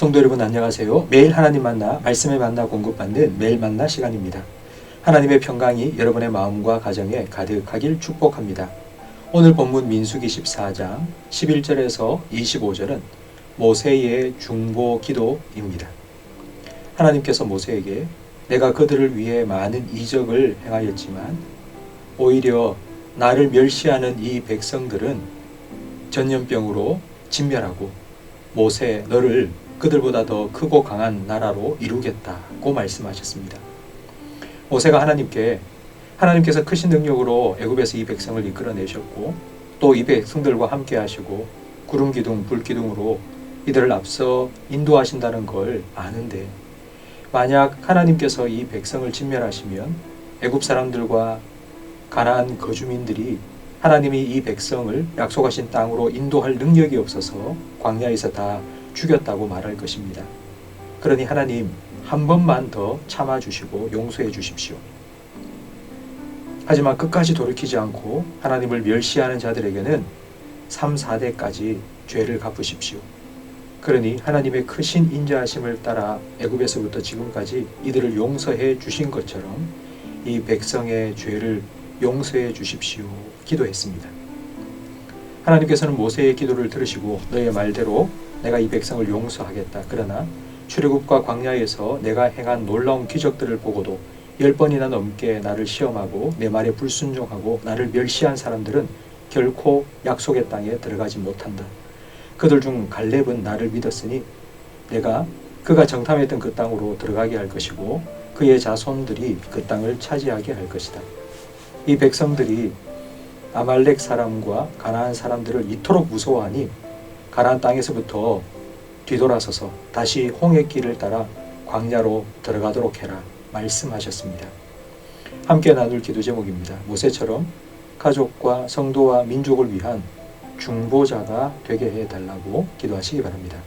성도 여러분 안녕하세요. 매일 하나님 만나 말씀에 만나 공급받는 매일 만나 시간입니다. 하나님의 평강이 여러분의 마음과 가정에 가득하길 축복합니다. 오늘 본문 민수기 14장 11절에서 25절은 모세의 중보 기도입니다. 하나님께서 모세에게 내가 그들을 위해 많은 이적을 행하였지만 오히려 나를 멸시하는 이 백성들은 전염병으로 진멸하고 모세 너를 그들보다 더 크고 강한 나라로 이루겠다고 말씀하셨습니다. 모세가 하나님께 하나님께서 크신 능력으로 애굽에서 이 백성을 이끌어내셨고 또 이 백성들과 함께 하시고 구름 기둥 불 기둥으로 이들을 앞서 인도하신다는 걸 아는데 만약 하나님께서 이 백성을 진멸하시면 애굽 사람들과 가나안 거주민들이 하나님이 이 백성을 약속하신 땅으로 인도할 능력이 없어서 광야에서 다 죽였다고 말할 것입니다. 그러니 하나님 한 번만 더 참아 주시고 용서해 주십시오. 하지만 끝까지 돌이키지 않고 하나님을 멸시하는 자들에게는 3, 4대까지 죄를 갚으십시오. 그러니 하나님의 크신 인자하심을 따라 애굽에서부터 지금까지 이들을 용서해 주신 것처럼 이 백성의 죄를 용서해 주십시오. 기도했습니다. 하나님께서는 모세의 기도를 들으시고 너의 말대로 내가 이 백성을 용서하겠다. 그러나 출애굽과 광야에서 내가 행한 놀라운 기적들을 보고도 열 번이나 넘게 나를 시험하고 내 말에 불순종하고 나를 멸시한 사람들은 결코 약속의 땅에 들어가지 못한다. 그들 중 갈렙은 나를 믿었으니 내가 그가 정탐했던 그 땅으로 들어가게 할 것이고 그의 자손들이 그 땅을 차지하게 할 것이다. 이 백성들이 아말렉 사람과 가나안 사람들을 이토록 무서워하니 가나안 땅에서부터 뒤돌아서서 다시 홍해 길을 따라 광야로 들어가도록 해라 말씀하셨습니다. 함께 나눌 기도 제목입니다. 모세처럼 가족과 성도와 민족을 위한 중보자가 되게 해 달라고 기도하시기 바랍니다.